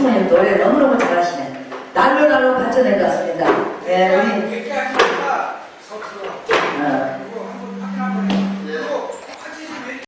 우리 총무님 노래 너무너무 잘하시네. 날로 날로 발전해 갔습니다. 예,